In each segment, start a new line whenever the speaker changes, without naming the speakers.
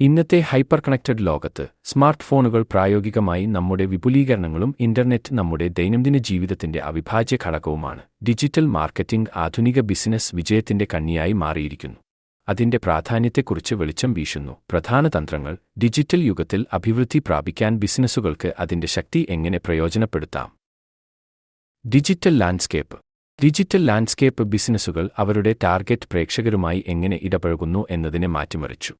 ഇന്നത്തെ hyper connected ലോകത്ത് smart ഫോണുകൾ പ്രായോഗികമായി നമ്മുടെ വിപുലീകരണങ്ങളും ഇന്റർനെറ്റ് നമ്മുടെ ദൈനംദിന ജീവിതത്തിന്റെ അവിഭാജ്യ ഘടകവുമാണ്. ഡിജിറ്റൽ മാർക്കറ്റിംഗ് ആധുനിക ബിസിനസ് വിജയത്തിന്റെ കണ്ണിയായി മാറിയിരിക്കുന്നു. അതിന്റെ പ്രാധാന്യത്തെക്കുറിച്ച് വെളിച്ചം വീശുന്നു. പ്രധാന തന്ത്രങ്ങൾ ഡിജിറ്റൽ യുഗത്തിൽ അഭിവൃദ്ധി പ്രാപിക്കാൻ ബിസിനസ്സുകൾക്ക് അതിന്റെ ശക്തി എങ്ങനെ പ്രയോജനപ്പെടുത്താം? Digital landscape. ഡിജിറ്റൽ ലാൻഡ്സ്കേപ്പ് ബിസിനസ്സുകൾ അവരുടെ ടാർഗറ്റ് പ്രേക്ഷകരുമായി എങ്ങനെ ഇടപഴകുന്നു എന്നതിനെ മാറ്റിമറിച്ചു.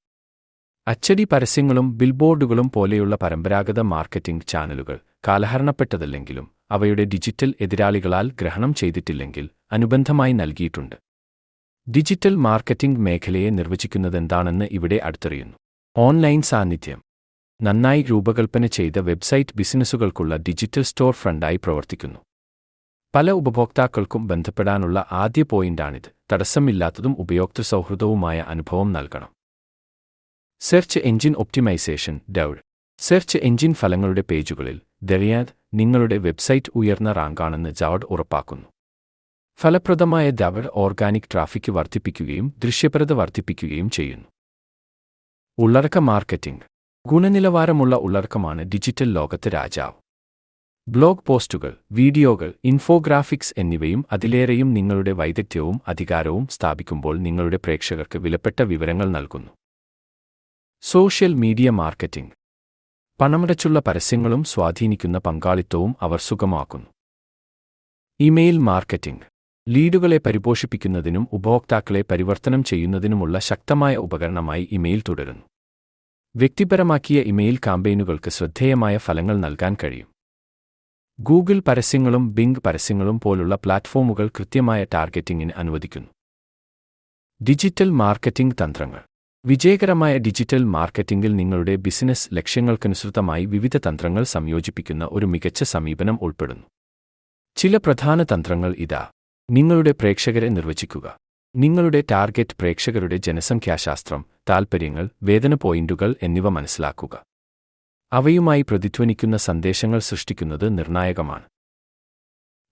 അച്ചടി പരസ്യങ്ങളും ബിൽബോർഡുകളും പോലെയുള്ള പരമ്പരാഗത മാർക്കറ്റിംഗ് ചാനലുകൾ കാലഹരണപ്പെട്ടതല്ലെങ്കിലും അവയുടെ ഡിജിറ്റൽ എതിരാളികളാൽ ഗ്രഹണം ചെയ്തിട്ടില്ലെങ്കിൽ അനുബന്ധമായി നൽകിയിട്ടുണ്ട്. ഡിജിറ്റൽ മാർക്കറ്റിംഗ് മേഖലയെ നിർവചിക്കുന്നതെന്താണെന്ന് ഇവിടെ അടുത്തറിയുന്നു. ഓൺലൈൻ സാന്നിധ്യം. നന്നായി രൂപകൽപ്പന ചെയ്ത വെബ്സൈറ്റ് ബിസിനസ്സുകൾക്കുള്ള ഡിജിറ്റൽ സ്റ്റോർ ഫ്രണ്ടായി പ്രവർത്തിക്കുന്നു. പല ഉപഭോക്താക്കൾക്കും ബന്ധപ്പെടാനുള്ള ആദ്യ പോയിന്റാണിത്. തടസ്സമില്ലാത്തതും ഉപയോക്തൃ സൗഹൃദവുമായ അനുഭവം നൽകണം. സെർച്ച് എഞ്ചിൻ ഒപ്റ്റിമൈസേഷൻ ഡൗഡ് സെർച്ച് എഞ്ചിൻ ഫലങ്ങളുടെ പേജുകളിൽ ദറിയാദ് നിങ്ങളുടെ വെബ്സൈറ്റ് ഉയർന്ന റാങ്കാണെന്ന് ജാവഡ് ഉറപ്പാക്കുന്നു. ഫലപ്രദമായ ദവഡ് ഓർഗാനിക് ട്രാഫിക് വർദ്ധിപ്പിക്കുകയും ദൃശ്യപരത വർദ്ധിപ്പിക്കുകയും ചെയ്യുന്നു. ഉള്ളടക്ക മാർക്കറ്റിംഗ് ഗുണനിലവാരമുള്ള ഉള്ളടക്കമാണ് ഡിജിറ്റൽ ലോകത്ത് രാജാവ്. ബ്ലോഗ് പോസ്റ്റുകൾ വീഡിയോകൾ ഇൻഫോഗ്രാഫിക്സ് എന്നിവയും അതിലേറെയും നിങ്ങളുടെ വൈദഗ്ധ്യവും അധികാരവും സ്ഥാപിക്കുമ്പോൾ നിങ്ങളുടെ പ്രേക്ഷകർക്ക് വിലപ്പെട്ട വിവരങ്ങൾ നൽകുന്നു. Social media marketing. പണമടച്ചുള്ള പരസ്യങ്ങളും സ്വാധീനിക്കുന്ന പങ്കാളിത്തവും അവർ സുഗമാക്കുന്നു ഇമെയിൽ മാർക്കറ്റിംഗ്. ലീഡുകളെ പരിപോഷിപ്പിക്കുന്നതിനും ഉപഭോക്താക്കളെ പരിവർത്തനം ചെയ്യുന്നതിനുമുള്ള ശക്തമായ ഉപകരണമായി ഇമെയിൽ തുടരുന്നു. വ്യക്തിപരമാക്കിയ ഇമെയിൽ കാമ്പയിനുകൾക്ക് ശ്രദ്ധേയമായ ഫലങ്ങൾ നൽകാൻ കഴിയും. ഗൂഗിൾ പരസ്യങ്ങളും ബിങ് പരസ്യങ്ങളും പോലുള്ള പ്ലാറ്റ്ഫോമുകൾ കൃത്യമായ ടാർഗറ്റിംഗിന് അനുവദിക്കുന്നു. ഡിജിറ്റൽ മാർക്കറ്റിംഗ് തന്ത്രങ്ങൾ. വിജയകരമായ ഡിജിറ്റൽ മാർക്കറ്റിംഗിൽ നിങ്ങളുടെ ബിസിനസ് ലക്ഷ്യങ്ങൾക്കനുസൃതമായി വിവിധ തന്ത്രങ്ങൾ സംയോജിപ്പിക്കുന്ന ഒരു മികച്ച സമീപനം ഉൾപ്പെടുന്നു. ചില പ്രധാന തന്ത്രങ്ങൾ ഇതാ. നിങ്ങളുടെ പ്രേക്ഷകരെ നിർവചിക്കുക. നിങ്ങളുടെ ടാർഗറ്റ് പ്രേക്ഷകരുടെ ജനസംഖ്യാശാസ്ത്രം താൽപ്പര്യങ്ങൾ വേതന പോയിന്റുകൾ എന്നിവ മനസ്സിലാക്കുക. അവയുമായി പ്രതിധ്വനിക്കുന്ന സന്ദേശങ്ങൾ സൃഷ്ടിക്കുന്നത് നിർണായകമാണ്.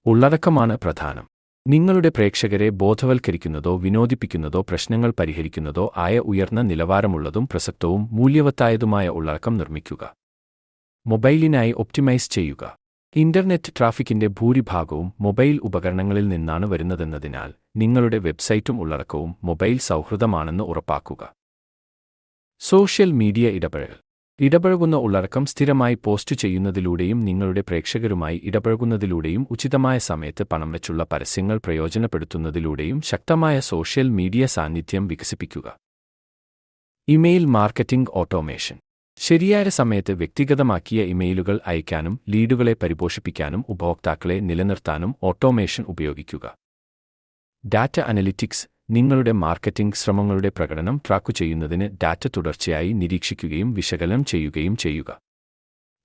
ഉള്ളടക്കമാണ് പ്രധാനം. നിങ്ങളുടെ പ്രേക്ഷകരെ ബോധവൽക്കരിക്കുന്നതോ വിനോദിപ്പിക്കുന്നതോ പ്രശ്നങ്ങൾ പരിഹരിക്കുന്നതോ ആയ ഉയർന്ന നിലവാരമുള്ളതും പ്രസക്തവും മൂല്യവത്തായതുമായ ഉള്ളടക്കം നിർമ്മിക്കുക. മൊബൈലിനായി ഒപ്റ്റിമൈസ് ചെയ്യുക. ഇന്റർനെറ്റ് ട്രാഫിക്കിന്റെ ഭൂരിഭാഗവും മൊബൈൽ ഉപകരണങ്ങളിൽ നിന്നാണ് വരുന്നതെന്നതിനാൽ നിങ്ങളുടെ വെബ്സൈറ്റും ഉള്ളടക്കവും മൊബൈൽ സൗഹൃദമാണെന്ന് ഉറപ്പാക്കുക. സോഷ്യൽ മീഡിയ ഇടപഴകൽ. ഇടപഴകുന്ന ഉള്ളടക്കം സ്ഥിരമായി പോസ്റ്റ് ചെയ്യുന്നതിലൂടെയും നിങ്ങളുടെ പ്രേക്ഷകരുമായി ഇടപഴകുന്നതിലൂടെയും ഉചിതമായ സമയത്ത് പണം വെച്ചുള്ള പരസ്യങ്ങൾ പ്രയോജനപ്പെടുത്തുന്നതിലൂടെയും ശക്തമായ സോഷ്യൽ മീഡിയ സാന്നിധ്യം വികസിപ്പിക്കുക. Email marketing automation. ശരിയായ സമയത്ത് വ്യക്തിഗതമാക്കിയ ഇമെയിലുകൾ അയക്കാനും ലീഡുകളെ പരിപോഷിപ്പിക്കാനും ഉപഭോക്താക്കളെ നിലനിർത്താനും ഓട്ടോമേഷൻ ഉപയോഗിക്കുക. ഡാറ്റ അനലിറ്റിക്സ് നിങ്ങളുടെ മാർക്കറ്റിംഗ് ശ്രമങ്ങളുടെ പ്രകടനം ട്രാക്കു ചെയ്യുന്നതിന് ഡാറ്റ തുടർച്ചയായി നിരീക്ഷിക്കുകയും വിശകലനം ചെയ്യുകയും ചെയ്യുക.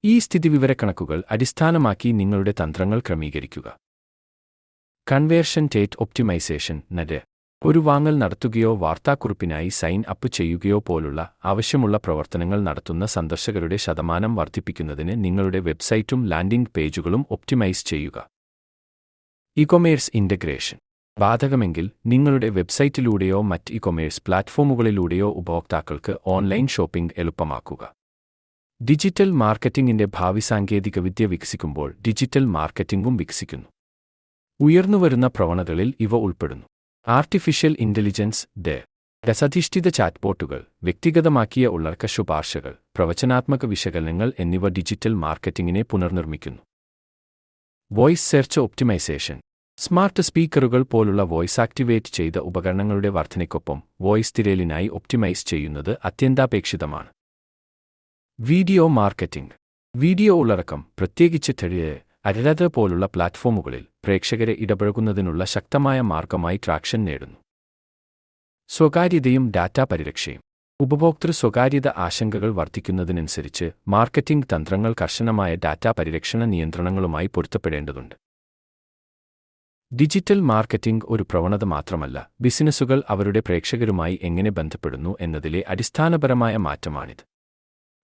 ഈ സ്ഥിതിവിവരക്കണക്കുകൾ അടിസ്ഥാനമാക്കി നിങ്ങളുടെ തന്ത്രങ്ങൾ ക്രമീകരിക്കുക. കൺവേർഷൻ ടേറ്റ് ഒപ്റ്റിമൈസേഷൻ നര് ഒരു വാങ്ങൽ നടത്തുകയോ വാർത്താക്കുറിപ്പിനായി സൈൻ അപ്പ് ചെയ്യുകയോ പോലുള്ള ആവശ്യമുള്ള പ്രവർത്തനങ്ങൾ നടത്തുന്ന സന്ദർശകരുടെ ശതമാനം വർദ്ധിപ്പിക്കുന്നതിന് നിങ്ങളുടെ വെബ്സൈറ്റും ലാൻഡിംഗ് പേജുകളും ഒപ്റ്റിമൈസ് ചെയ്യുക. ഇകൊമേഴ്സ് ഇന്റഗ്രേഷൻ ബാധകമെങ്കിൽ നിങ്ങളുടെ വെബ്സൈറ്റിലൂടെയോ മറ്റ് ഇ കൊമേഴ്സ് പ്ലാറ്റ്ഫോമുകളിലൂടെയോ ഉപഭോക്താക്കൾക്ക് ഓൺലൈൻ ഷോപ്പിംഗ് എളുപ്പമാക്കുക. ഡിജിറ്റൽ മാർക്കറ്റിംഗിന്റെ ഭാവി സാങ്കേതികവിദ്യ വികസിക്കുമ്പോൾ ഡിജിറ്റൽ മാർക്കറ്റിംഗും വികസിക്കുന്നു. ഉയർന്നുവരുന്ന പ്രവണതകളിൽ ഇവ ഉൾപ്പെടുന്നു. ആർട്ടിഫിഷ്യൽ ഇന്റലിജൻസ് ഡെ രസധിഷ്ഠിത ചാറ്റ്ബോട്ടുകൾ വ്യക്തിഗതമാക്കിയ ഉള്ളടക്ക ശുപാർശകൾ പ്രവചനാത്മക വിശകലനങ്ങൾ എന്നിവ ഡിജിറ്റൽ മാർക്കറ്റിംഗിനെ പുനർനിർമ്മിക്കുന്നു. വോയിസ് സെർച്ച് ഒപ്റ്റിമൈസേഷൻ സ്മാർട്ട് സ്പീക്കറുകൾ പോലുള്ള വോയിസ് ആക്ടിവേറ്റ് ചെയ്ത ഉപകരണങ്ങളുടെ വർധനയ്ക്കൊപ്പം വോയിസ് തിരയലിനായി ഒപ്റ്റിമൈസ് ചെയ്യുന്നത് അത്യന്താപേക്ഷിതമാണ്. Video marketing. വീഡിയോ ഉള്ളടക്കം പ്രത്യേകിച്ച് തെളിയ അരരത് പോലുള്ള പ്ലാറ്റ്ഫോമുകളിൽ പ്രേക്ഷകരെ ഇടപഴകുന്നതിനുള്ള ശക്തമായ മാർഗമായി ട്രാക്ഷൻ നേടുന്നു. സ്വകാര്യതയും ഡാറ്റ പരിരക്ഷയും. ഉപഭോക്തൃ സ്വകാര്യത ആശങ്കകൾ വർദ്ധിക്കുന്നതിനനുസരിച്ച് മാർക്കറ്റിംഗ് തന്ത്രങ്ങൾ കർശനമായ ഡാറ്റ പരിരക്ഷണ നിയന്ത്രണങ്ങളുമായി പൊരുത്തപ്പെടേണ്ടതുണ്ട്. ഡിജിറ്റൽ മാർക്കറ്റിംഗ് ഒരു പ്രവണത മാത്രമല്ല ബിസിനസ്സുകൾ അവരുടെ പ്രേക്ഷകരുമായി എങ്ങനെ ബന്ധപ്പെടുന്നു എന്നതിലെ അടിസ്ഥാനപരമായ മാറ്റമാണിത്.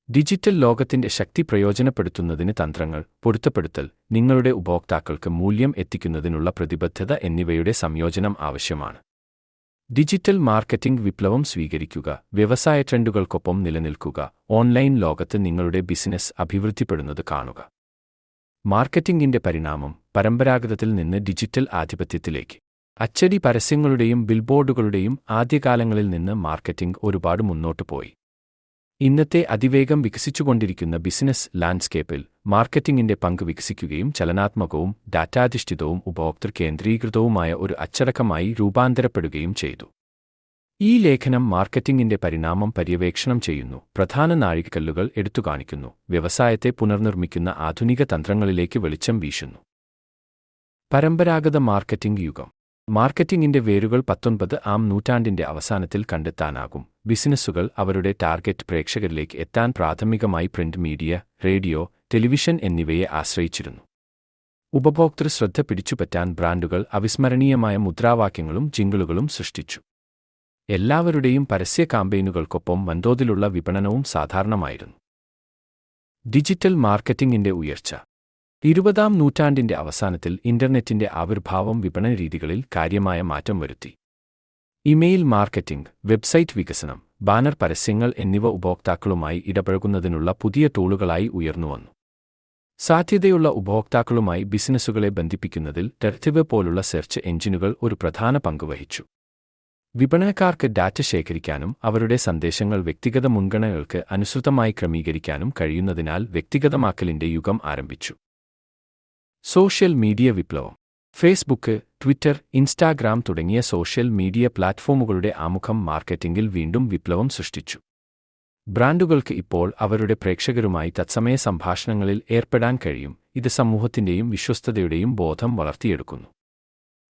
ഡിജിറ്റൽ ലോകത്തിന്റെ ശക്തി പ്രയോജനപ്പെടുത്തുന്നതിന് തന്ത്രങ്ങൾ പൊരുത്തപ്പെടുത്തൽ നിങ്ങളുടെ ഉപഭോക്താക്കൾക്ക് മൂല്യം എത്തിക്കുന്നതിനുള്ള പ്രതിബദ്ധത എന്നിവയുടെ സംയോജനം ആവശ്യമാണ്. ഡിജിറ്റൽ മാർക്കറ്റിംഗ് വിപ്ലവം സ്വീകരിക്കുക വ്യവസായ ട്രെൻഡുകൾക്കൊപ്പം നിലനിൽക്കുക ഓൺലൈൻ ലോകത്ത് നിങ്ങളുടെ ബിസിനസ് അഭിവൃദ്ധിപ്പെടുന്നത് കാണുക. മാർക്കറ്റിംഗിന്റെ പരിണാമം പരമ്പരാഗതത്തിൽ നിന്ന് ഡിജിറ്റൽ ആധിപത്യത്തിലേക്ക്. അച്ചടി പരസ്യങ്ങളുടെയും ബിൽബോർഡുകളുടെയും ആദ്യകാലങ്ങളിൽ നിന്ന് മാർക്കറ്റിംഗ് ഒരുപാട് മുന്നോട്ടു പോയി. ഇന്നത്തെ അതിവേഗം വികസിച്ചുകൊണ്ടിരിക്കുന്ന ബിസിനസ് ലാൻഡ്സ്കേപ്പിൽ മാർക്കറ്റിംഗിന്റെ പങ്ക് വികസിക്കുകയും ചലനാത്മകവും ഡാറ്റാധിഷ്ഠിതവും ഉപഭോക്തൃ കേന്ദ്രീകൃതവുമായ ഒരു അച്ചടക്കമായി രൂപാന്തരപ്പെടുകയും ചെയ്തു. ഈ ലേഖനം മാർക്കറ്റിംഗിന്റെ പരിണാമം പര്യവേക്ഷണം ചെയ്യുന്നു. പ്രധാന നാഴികക്കല്ലുകൾ എടുത്തുകാണിക്കുന്നു വ്യവസായത്തെ പുനർനിർമ്മിക്കുന്ന ആധുനിക തന്ത്രങ്ങളിലേക്ക് വെളിച്ചം വീശുന്നു. പരമ്പരാഗത മാർക്കറ്റിംഗ് യുഗം. മാർക്കറ്റിംഗിന്റെ വേരുകൾ പത്തൊൻപത് ആം നൂറ്റാണ്ടിന്റെ അവസാനത്തിൽ കണ്ടെത്താനാകും. ബിസിനസ്സുകൾ അവരുടെ ടാർഗറ്റ് പ്രേക്ഷകരിലേക്ക് എത്താൻ പ്രാഥമികമായി പ്രിന്റ് മീഡിയ റേഡിയോ ടെലിവിഷൻ എന്നിവയെ ആശ്രയിച്ചിരുന്നു. ഉപഭോക്തൃ ശ്രദ്ധ പിടിച്ചുപറ്റാൻ ബ്രാൻഡുകൾ അവിസ്മരണീയമായ മുദ്രാവാക്യങ്ങളും ജിങ്കിളുകളും സൃഷ്ടിച്ചു. എല്ലാവരുടെയും പരസ്യ കാമ്പയിനുകൾക്കൊപ്പം വൻതോതിലുള്ള വിപണനവും സാധാരണമായിരുന്നു. ഡിജിറ്റൽ മാർക്കറ്റിംഗിന്റെ ഉയർച്ച. ഇരുപതാം നൂറ്റാണ്ടിന്റെ അവസാനത്തിൽ ഇന്റർനെറ്റിന്റെ ആവിർഭാവം വിപണന രീതികളിൽ കാര്യമായ മാറ്റം വരുത്തി. ഇമെയിൽ മാർക്കറ്റിംഗ് വെബ്സൈറ്റ് വികസനം ബാനർ പരസ്യങ്ങൾ എന്നിവ ഉപഭോക്താക്കളുമായി ഇടപഴകുന്നതിനുള്ള പുതിയ ടൂളുകളായി ഉയർന്നുവന്നു സാധ്യതയുള്ള ഉപഭോക്താക്കളുമായി ബിസിനസ്സുകളെ ബന്ധിപ്പിക്കുന്നതിൽ ടെർത്തിവ് പോലുള്ള സെർച്ച് എഞ്ചിനുകൾ ഒരു പ്രധാന പങ്ക് വഹിച്ചു. വിപണനക്കാർക്ക് ഡാറ്റ ശേഖരിക്കാനും അവരുടെ സന്ദേശങ്ങൾ വ്യക്തിഗത മുൻഗണനകൾക്ക് അനുസൃതമായി ക്രമീകരിക്കാനും കഴിയുന്നതിനാൽ വ്യക്തിഗതമാക്കലിന്റെ യുഗം ആരംഭിച്ചു. സോഷ്യൽ മീഡിയ വിപ്ലവം. ഫേസ്ബുക്ക് ട്വിറ്റർ ഇൻസ്റ്റാഗ്രാം തുടങ്ങിയ സോഷ്യൽ മീഡിയ പ്ലാറ്റ്ഫോമുകളുടെ ആമുഖം മാർക്കറ്റിംഗിൽ വീണ്ടും വിപ്ലവം സൃഷ്ടിച്ചു. ബ്രാൻഡുകൾക്ക് ഇപ്പോൾ അവരുടെ പ്രേക്ഷകരുമായി തത്സമയ സംഭാഷണങ്ങളിൽ ഏർപ്പെടാൻ കഴിയും. ഇത് സമൂഹത്തിന്റെയും വിശ്വസ്തതയുടെയും ബോധം വളർത്തിയെടുക്കുന്നു.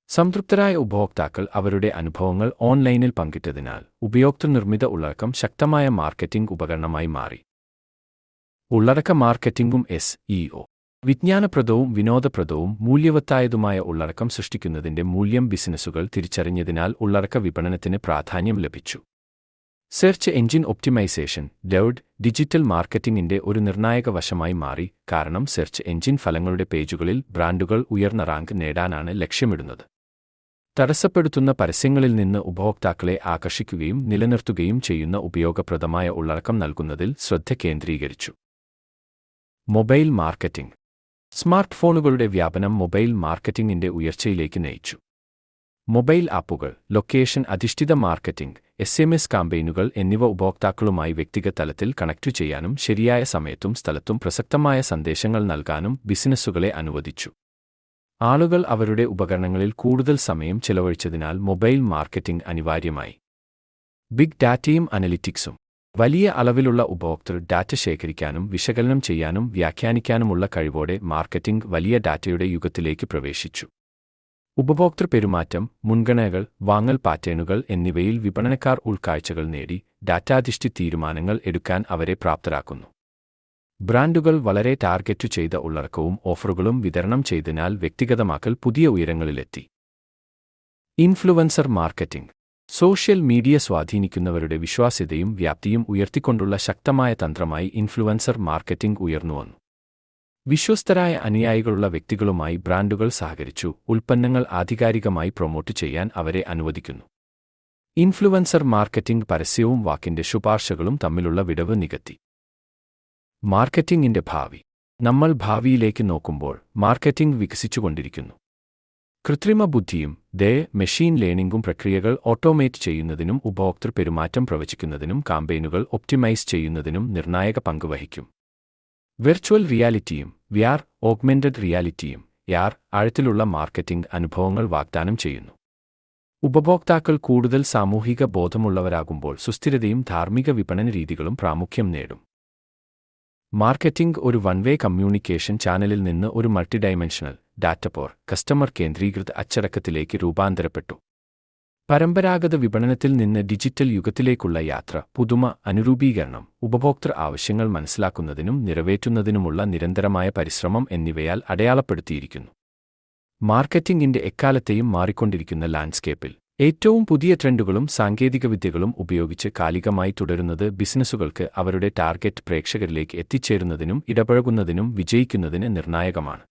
സംതൃപ്തരായ ഉപഭോക്താക്കൾ അവരുടെ അനുഭവങ്ങൾ ഓൺലൈനിൽ പങ്കിട്ടതിനാൽ ഉപയോക്തൃ നിർമ്മിത ഉള്ളടക്കം ശക്തമായ മാർക്കറ്റിംഗ് ഉപകരണമായി മാറി. ഉള്ളടക്ക മാർക്കറ്റിംഗും എസ് ഇഒ വിജ്ഞാനപ്രദവും വിനോദപ്രദവും മൂല്യവത്തായതുമായ ഉള്ളടക്കം സൃഷ്ടിക്കുന്നതിന്റെ മൂല്യം ബിസിനസ്സുകൾ തിരിച്ചറിഞ്ഞതിനാൽ ഉള്ളടക്ക വിപണനത്തിന് പ്രാധാന്യം ലഭിച്ചു. സെർച്ച് എഞ്ചിൻ ഒപ്റ്റിമൈസേഷൻ ഡൗഡ് ഡിജിറ്റൽ മാർക്കറ്റിംഗിന്റെ ഒരു നിർണായക വശമായി മാറി കാരണം സെർച്ച് എഞ്ചിൻ ഫലങ്ങളുടെ പേജുകളിൽ ബ്രാൻഡുകൾ ഉയർന്ന റാങ്ക് നേടാനാണ് ലക്ഷ്യമിടുന്നത്. തടസ്സപ്പെടുത്തുന്ന പരസ്യങ്ങളിൽ നിന്ന് ഉപഭോക്താക്കളെ ആകർഷിക്കുകയും നിലനിർത്തുകയും ചെയ്യുന്ന ഉപയോഗപ്രദമായ ഉള്ളടക്കം നൽകുന്നതിൽ ശ്രദ്ധ കേന്ദ്രീകരിച്ചു. Mobile marketing. സ്മാർട്ട് ഫോണുകളുടെ വ്യാപനം മൊബൈൽ മാർക്കറ്റിംഗിന്റെ ഉയർച്ചയിലേക്ക് നയിച്ചു. മൊബൈൽ ആപ്പുകൾ ലൊക്കേഷൻ അധിഷ്ഠിത മാർക്കറ്റിംഗ് എസ് എം എസ് കാമ്പയിനുകൾ എന്നിവ ഉപഭോക്താക്കളുമായി വ്യക്തിഗത തലത്തിൽ കണക്റ്റു ചെയ്യാനും ശരിയായ സമയത്തും സ്ഥലത്തും പ്രസക്തമായ സന്ദേശങ്ങൾ നൽകാനും ബിസിനസ്സുകളെ അനുവദിച്ചു. ആളുകൾ അവരുടെ ഉപകരണങ്ങളിൽ കൂടുതൽ സമയം ചെലവഴിച്ചതിനാൽ മൊബൈൽ മാർക്കറ്റിംഗ് അനിവാര്യമായി. ബിഗ് ഡാറ്റയും അനലിറ്റിക്സും. വലിയ അളവിലുള്ള ഉപഭോക്തൃ ഡാറ്റ ശേഖരിക്കാനും വിശകലനം ചെയ്യാനും വ്യാഖ്യാനിക്കാനുമുള്ള കഴിവോടെ മാർക്കറ്റിംഗ് വലിയ ഡാറ്റയുടെ യുഗത്തിലേക്ക് പ്രവേശിച്ചു. ഉപഭോക്തൃ പെരുമാറ്റം മുൻഗണനകൾ വാങ്ങൽ പാറ്റേണുകൾ എന്നിവയിൽ വിപണനക്കാർ ഉൾക്കാഴ്ചകൾ നേടി ഡാറ്റാധിഷ്ഠി തീരുമാനങ്ങൾ എടുക്കാൻ അവരെ പ്രാപ്തരാക്കുന്നു. ബ്രാൻഡുകൾ വളരെ ടാർഗറ്റു ചെയ്ത ഉള്ളടക്കവും ഓഫറുകളും വിതരണം ചെയ്തതിനാൽ വ്യക്തിഗതമാക്കൽ പുതിയ ഉയരങ്ങളിലെത്തി. Influencer marketing. സോഷ്യൽ മീഡിയ സ്വാധീനിക്കുന്നവരുടെ വിശ്വാസ്യതയും വ്യാപ്തിയും ഉയർത്തിക്കൊണ്ടുള്ള ശക്തമായ തന്ത്രമായി ഇൻഫ്ലുവൻസർ മാർക്കറ്റിംഗ് ഉയർന്നുവന്നു വിശ്വസ്തരായ അനുയായികളുള്ള വ്യക്തികളുമായി ബ്രാൻഡുകൾ സഹകരിച്ചു ഉൽപ്പന്നങ്ങൾ ആധികാരികമായി പ്രൊമോട്ട് ചെയ്യാൻ അവരെ അനുവദിക്കുന്നു. ഇൻഫ്ലുവൻസർ മാർക്കറ്റിംഗ് പരസ്യവും വാക്കിന്റെ ശുപാർശകളും തമ്മിലുള്ള വിടവ് നികത്തി. മാർക്കറ്റിംഗിന്റെ ഭാവി. നമ്മൾ ഭാവിയിലേക്ക് നോക്കുമ്പോൾ മാർക്കറ്റിംഗ് വികസിച്ചുകൊണ്ടിരിക്കുന്നു. കൃത്രിമ ബുദ്ധിയും ദേ മെഷീൻ ലേണിംഗും പ്രക്രിയകൾ ഓട്ടോമേറ്റ് ചെയ്യുന്നതിനും ഉപഭോക്തൃ പെരുമാറ്റം പ്രവചിക്കുന്നതിനും കാമ്പയിനുകൾ ഒപ്റ്റിമൈസ് ചെയ്യുന്നതിനും നിർണായക പങ്ക് വഹിക്കും. വെർച്വൽ റിയാലിറ്റിയും വ്യാർ ഓഗ്മെന്റഡ് റിയാലിറ്റിയും യാർ ആഴത്തിലുള്ള മാർക്കറ്റിംഗ് അനുഭവങ്ങൾ വാഗ്ദാനം ചെയ്യുന്നു. ഉപഭോക്താക്കൾ കൂടുതൽ സാമൂഹിക ബോധമുള്ളവരാകുമ്പോൾ സുസ്ഥിരതയും ധാർമ്മിക വിപണന രീതികളും പ്രാമുഖ്യം നേടും. മാർക്കറ്റിംഗ് ഒരു വൺ വേ കമ്മ്യൂണിക്കേഷൻ ചാനലിൽ നിന്ന് ഒരു മൾട്ടി മൾട്ടിഡൈമെൻഷണൽ ഡാറ്റപോർ കസ്റ്റമർ കേന്ദ്രീകൃത അച്ചടക്കത്തിലേക്ക് രൂപാന്തരപ്പെട്ടു. പരമ്പരാഗത വിപണനത്തിൽ നിന്ന് ഡിജിറ്റൽ യുഗത്തിലേക്കുള്ള യാത്ര പുതുമ അനുരൂപീകരണം ഉപഭോക്തൃ ആവശ്യങ്ങൾ മനസ്സിലാക്കുന്നതിനും നിറവേറ്റുന്നതിനുമുള്ള നിരന്തരമായ പരിശ്രമം എന്നിവയാൽ അടയാളപ്പെടുത്തിയിരിക്കുന്നു. മാർക്കറ്റിംഗിന്റെ എക്കാലത്തെയും മാറിക്കൊണ്ടിരിക്കുന്ന ലാൻഡ്സ്കേപ്പിൽ ഏറ്റവും പുതിയ ട്രെൻഡുകളും സാങ്കേതികവിദ്യകളും ഉപയോഗിച്ച് കാലികമായി തുടരുന്നത് ബിസിനസ്സുകൾക്ക് അവരുടെ ടാർഗറ്റ് പ്രേക്ഷകരിലേക്ക് എത്തിച്ചേരുന്നതിനും ഇടപഴകുന്നതിനും വിജയിക്കുന്നതിന് നിർണായകമാണ്.